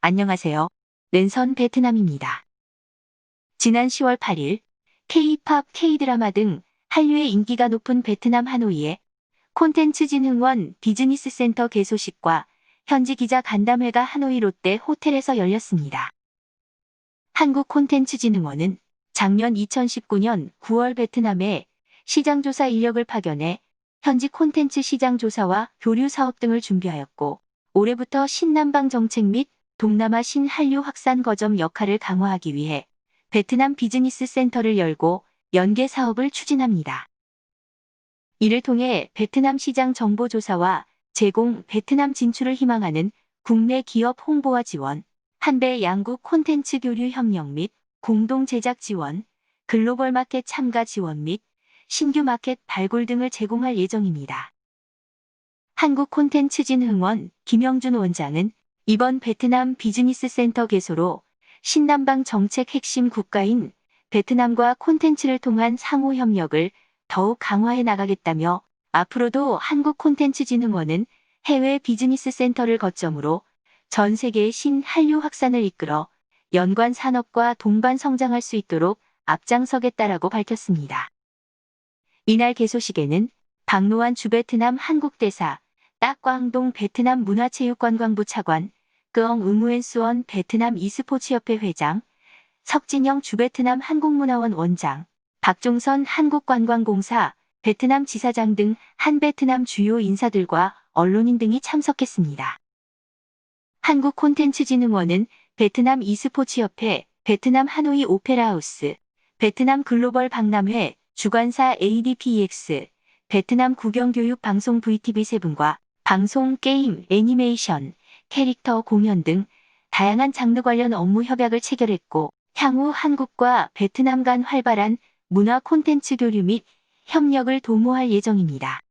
안녕하세요. 랜선 베트남입니다. 지난 10월 8일 K-팝, K-드라마 등 한류의 인기가 높은 베트남 하노이에 콘텐츠 진흥원 비즈니스 센터 개소식과 현지 기자 간담회가 하노이 롯데 호텔에서 열렸습니다. 한국 콘텐츠 진흥원은 작년 2019년 9월 베트남에 시장조사 인력을 파견해 현지 콘텐츠 시장 조사와 교류 사업 등을 준비하였고 올해부터 신남방 정책 및 동남아 신한류 확산 거점 역할을 강화하기 위해 베트남 비즈니스 센터를 열고 연계 사업을 추진합니다. 이를 통해 베트남 시장 정보 조사와 제공 베트남 진출을 희망하는 국내 기업 홍보와 지원, 한배 양국 콘텐츠 교류 협력 및 공동 제작 지원, 글로벌 마켓 참가 지원 및 신규 마켓 발굴 등을 제공할 예정입니다. 한국 콘텐츠 진 흥원 김영준 원장은 이번 베트남 비즈니스 센터 개소로 신남방 정책 핵심 국가인 베트남과 콘텐츠를 통한 상호 협력을 더욱 강화해 나가겠다며 앞으로도 한국 콘텐츠 진흥원은 해외 비즈니스 센터를 거점으로 전 세계의 신한류 확산을 이끌어 연관 산업과 동반 성장할 수 있도록 앞장서겠다라고 밝혔습니다. 이날 개소식에는 박노환 주베트남 한국대사, 딱광동 베트남 문화체육관광부 차관, 끄엉 응우엔수원 베트남 e스포츠협회 회장, 석진영 주베트남 한국문화원 원장, 박종선 한국관광공사 베트남 지사장 등 한베트남 주요 인사들과 언론인 등이 참석했습니다. 한국 콘텐츠진흥원은 베트남 e스포츠협회, 베트남 하노이 오페라하우스, 베트남 글로벌 박람회, 주관사 ADPEX, 베트남 국영교육 방송 VTV7과 방송, 게임, 애니메이션, 캐릭터, 공연 등 다양한 장르 관련 업무 협약을 체결했고 향후 한국과 베트남 간 활발한 문화 콘텐츠 교류 및 협력을 도모할 예정입니다.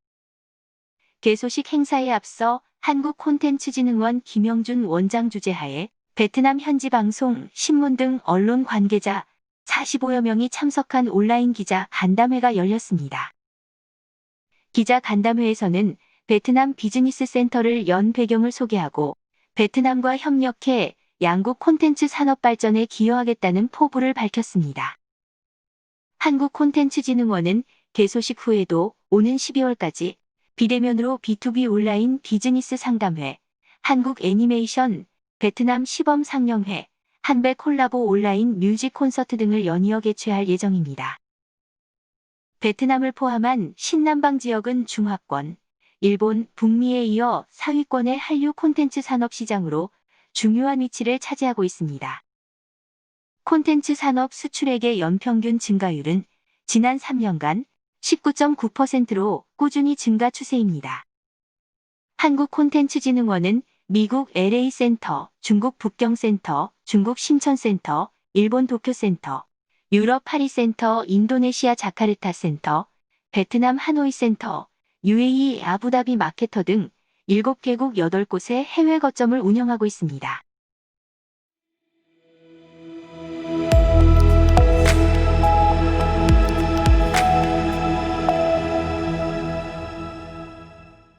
개소식 행사에 앞서 한국콘텐츠진흥원 김영준 원장 주재하에 베트남 현지 방송, 신문 등 언론 관계자 45여 명이 참석한 온라인 기자 간담회가 열렸습니다. 기자 간담회에서는 베트남 비즈니스 센터를 연 배경을 소개하고 베트남과 협력해 양국 콘텐츠 산업 발전에 기여하겠다는 포부를 밝혔습니다. 한국콘텐츠진흥원은 개소식 후에도 오는 12월까지 비대면으로 B2B 온라인 비즈니스 상담회, 한국 애니메이션, 베트남 시범 상영회, 한배 콜라보 온라인 뮤직 콘서트 등을 연이어 개최할 예정입니다. 베트남을 포함한 신남방 지역은 중화권, 일본, 북미에 이어 상위권의 한류 콘텐츠 산업 시장으로 중요한 위치를 차지하고 있습니다. 콘텐츠 산업 수출액의 연평균 증가율은 지난 3년간 19.9%로 꾸준히 증가 추세입니다. 한국 콘텐츠진흥원은 미국 LA 센터, 중국 북경 센터, 중국 신천 센터, 일본 도쿄 센터, 유럽 파리 센터, 인도네시아 자카르타 센터, 베트남 하노이 센터, UAE 아부다비 마케터 등 7개국 8곳의 해외 거점을 운영하고 있습니다.